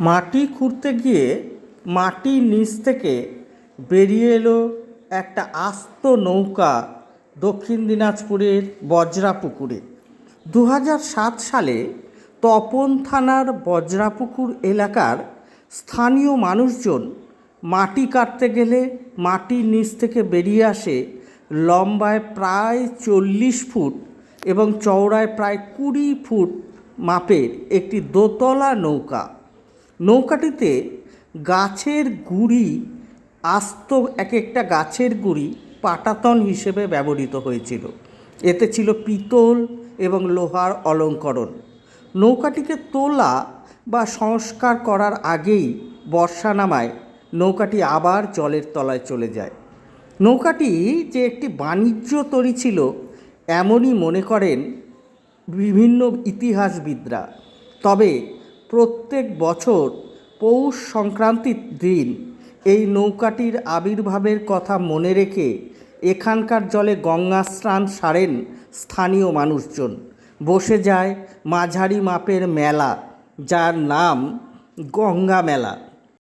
মাটি খুঁড়তে গিয়ে মাটির নিচ থেকে বেরিয়ে এলো একটা আস্ত নৌকা দক্ষিণ দিনাজপুরের বজ্রাপুকুরে। দু সাত সালে তপন থানার বজ্রাপুকুর এলাকার স্থানীয় মানুষজন মাটি কাটতে গেলে মাটির নিচ থেকে বেরিয়ে আসে লম্বায় প্রায় চল্লিশ ফুট এবং চওড়ায় প্রায় কুড়ি ফুট মাপের একটি দোতলা নৌকা। নৌকাটিতে গাছের গুড়ি আস্ত এক একটা গাছের গুড়ি পাটাতন হিসেবে ব্যবহৃত হয়েছিল। এতে ছিল পিতল এবং লোহার অলঙ্করণ। নৌকাটিকে তোলা বা সংস্কার করার আগেই বর্ষা নামায়, নৌকাটি আবার জলের তলায় চলে যায়। নৌকাটি যে একটি বাণিজ্য তরী ছিল, এমনই মনে করেন বিভিন্ন ইতিহাসবিদরা। তবে প্রত্যেক বছর পৌষ সংক্রান্তির দিন এই নৌকাটির আবির্ভাবের কথা মনে রেখে এখানকার জলে গঙ্গা স্নান সারেন স্থানীয় মানুষজন। বসে যায় মাঝারি মাপের মেলা, যার নাম গঙ্গা মেলা।